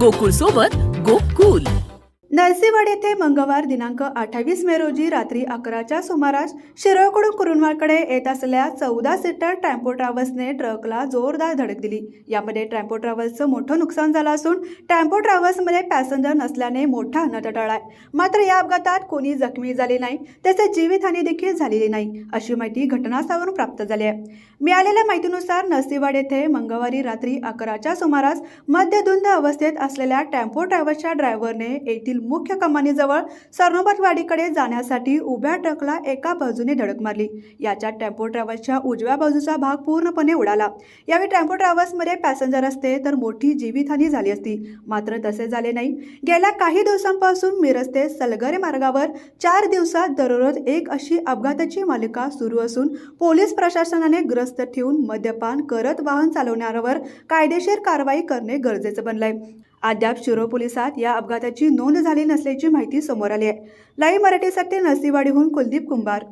गोकुळ सोबत गोकुल. नरसिंहवाड येथे मंगळवार दिनांक अठ्ठावीस मे रोजी रात्री अकराच्या सुमारास शिरोळकडून कुरुंदवाडकडे येत असलेल्या चौदा सीटर टॅम्पो ट्रॅव्हल्सने ट्रकला जोरदार धडक दिली. यामध्ये ट्रॅम्पो ट्रॅव्हल्सचं मोठं नुकसान झालं असून टॅम्पो ट्रॅव्हल्समध्ये पॅसेंजर नसल्याने मोठा अनर्थ टळलाय मात्र या अपघातात कोणी जखमी झाले नाही तसेच जीवितहानी देखील झालेली नाही अशी माहिती घटनास्थळावरून प्राप्त झाली आहे. मिळालेल्या माहितीनुसार नरसिंहवाड येथे मंगळवारी रात्री अकराच्या सुमारास मध्यधुंद अवस्थेत असलेल्या टॅम्पो ट्रॅव्हल्सच्या ड्रायव्हरने येथील मुख्य कमानीजवळ सरनोबतवाडीकडे जाण्यासाठी उभ्या ट्रकला एका बाजूने धडक मारली. याच्या टेम्पो ट्रॅव्हल्सच्या उजव्या बाजूचा भाग पूर्णपणे उडाला. यावेळी टेम्पो ट्रॅव्हल्समध्ये पॅसेंजर असते तर मोठी जीवितहानी झाली असती. मात्र तसे झाले नाही. गेल्या काही दिवसांपासून मिरज ते सलगरे मार्गावर चार दिवसात दररोज एक अशी अपघाताची मालिका सुरू असून पोलीस प्रशासनाने ग्रस्त ठेवून मद्यपान करत वाहन चालवणाऱ्यावर कायदेशीर कारवाई करणे गरजेचं बनलंय. अद्याप शिरो पोलिसात या अपघाताची नोंद झाली नसल्याची माहिती समोर आली आहे. लाईव्ह मराठीसाठी नसदीवाडीहून कुलदीप कुंभार.